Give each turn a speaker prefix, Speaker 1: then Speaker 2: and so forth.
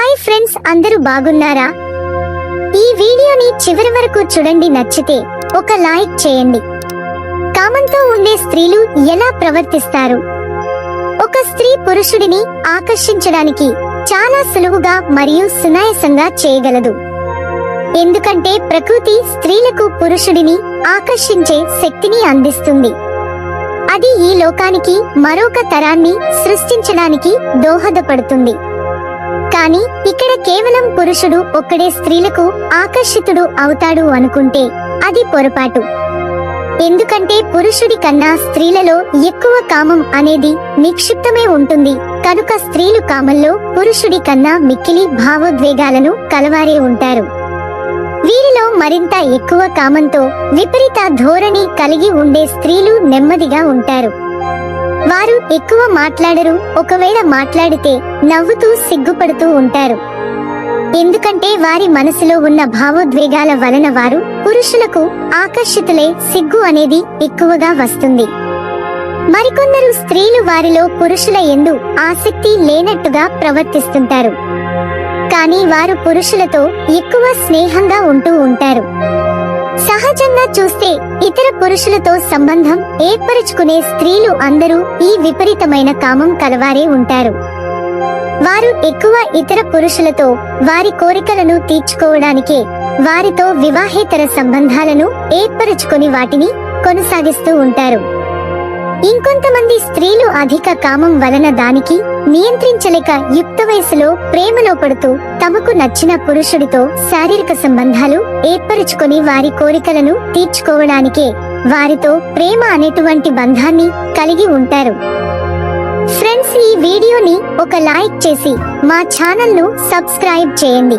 Speaker 1: Hi friends అందరూ బాగున్నారా? ఈ వీడియోని చివరి వరకు చూడండి నచ్చితే ఒక లైక్ చేయండి. కామంతో ఉండే స్త్రీలు ఎలా ప్రవర్తిస్తారు? ఒక స్త్రీ పురుషుడిని ఆకర్షించడానికి చాలా సులువుగా మరియు సునాయసంగా చేయగలదు. ఎందుకంటే ప్రకృతి స్త్రీలకు పురుషుడిని ఆకర్షించే శక్తిని అందిస్తుంది. అది ఈ లోకానికి మరొక తరాన్ని సృష్టించడానికి దోహదపడుతుంది. కానీ ఇక్కడ కేవలం పురుషుడు ఒక్కడే స్త్రీలకు ఆకర్షితుడు అవుతాడు అనుకుంటే అది పొరపాటు. ఎందుకంటే పురుషుడి కన్నా స్త్రీలలో ఎక్కువ కామం అనేది నిక్షిప్తమే ఉంటుంది. కనుక స్త్రీలు కామంలో పురుషుడి కన్నా మిక్కిలి భావోద్వేగాలను కలవారే ఉంటారు. వీరిలో మరింత ఎక్కువ కామంతో విపరీత ధోరణి కలిగి ఉండే స్త్రీలు నెమ్మదిగా ఉంటారు. వారు ఎక్కువ మాట్లాడరు. ఒకవేళ మాట్లాడితే నవ్వుతూ సిగ్గుపడుతూ ఉంటారు. ఎందుకంటే వారి మనసులో ఉన్న భావోద్వేగాల వలన వారు పురుషులకు ఆకర్షితులే సిగ్గు అనేది ఎక్కువగా వస్తుంది. మరికొందరు స్త్రీలు వారిలో పురుషుల ఎందు ఆసక్తి లేనట్టుగా ప్రవర్తిస్తుంటారు. కానీ వారు పురుషులతో ఎక్కువ స్నేహంగా ఉంటూ ఉంటారు. సహజంగా చూస్తే ఇతర పురుషులతో సంబంధం ఏర్పరచుకునే స్త్రీలు అందరూ ఈ విపరీతమైన కామం కలవారే ఉంటారు. వారు ఎక్కువ ఇతర పురుషులతో వారి కోరికలను తీర్చుకోవడానికే వారితో వివాహేతర సంబంధాలను ఏర్పరచుకొని వాటిని కొనసాగిస్తూ ఉంటారు. ఇంకొంతమంది స్త్రీలు అధిక కామం వలన దానికి నియంత్రించలేక యుక్త వయసులో ప్రేమలో పడుతూ తమకు నచ్చిన పురుషుడితో శారీరక సంబంధాలు ఏర్పరుచుకొని వారి కోరికలను తీర్చుకోవడానికే వారితో ప్రేమ అనేటువంటి బంధాన్ని కలిగి ఉంటారు. ఫ్రెండ్స్ ఈ వీడియోని ఒక లైక్ చేసి మా ఛానల్ను సబ్స్క్రైబ్ చేయండి.